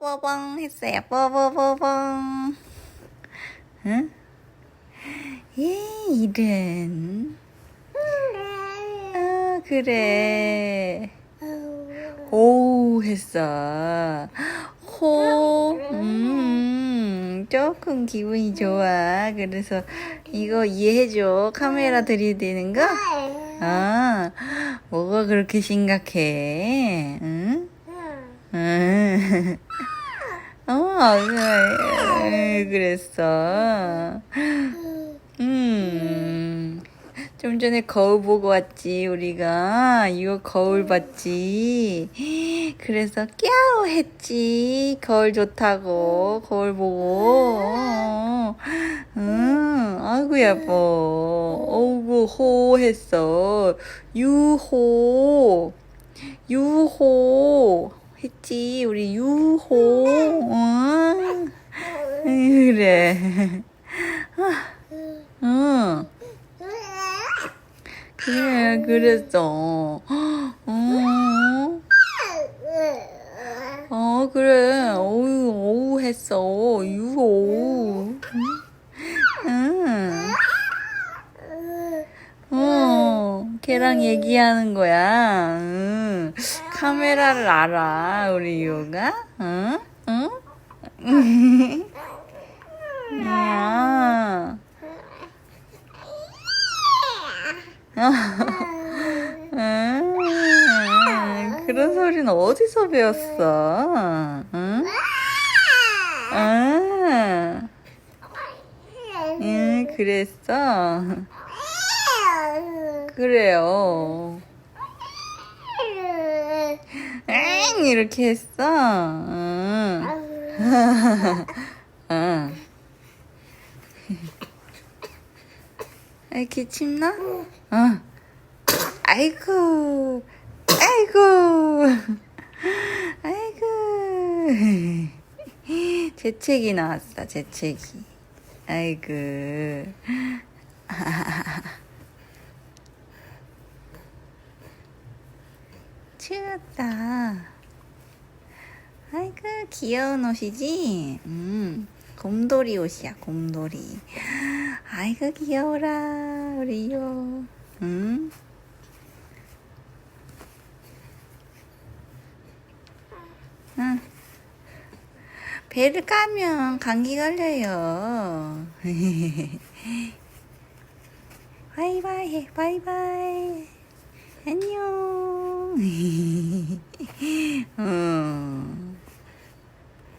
뽀뽀뽕 했어요. 뽀뽀뽀뽕. 응? 예, 이른. 아, 그래. 오, 했어. 호, 음, 조금 기분이 좋아. 그래서 이거 이해해줘. 카메라 들이대는 거? 아, 뭐가 그렇게 심각해? 응? 응. 어, 그래, 그랬어. 음. 좀 전에 거울 보고 왔지, 우리가. 이거 거울 봤지. 그래서 깨우 했지. 거울 좋다고. 거울 보고. 응, 아이고, 예뻐. 어우구, 호 했어. 유호. 유호. 했지, 우리 유호. 응. 그래. 응. 그래, 그랬어. 어, 어, 그래. 어우, 어우 했어. 유호. 응. 어, 걔랑 얘기하는 거야. 응. 카메라를 알아, 우리 유호가. 응? 응? 야. 음, 그런 소리는 어디서 배웠어? 응? 아, 응, 그랬어. 그래요. 엥 이렇게 했어. 응. 응. 아, 기침나? 어. 아이고, 아이고, 아이고. 재채기 나왔어, 재채기. 아이고. 추웠다. 아이고, 귀여운 옷이지? 음, 곰돌이 옷이야, 곰돌이. 아이고, 귀여워라, 우리요. 응? 응. 배를 까면 감기 걸려요. 바이바이, 바이바이. 안녕. 嘿嘿嘿嘿嘿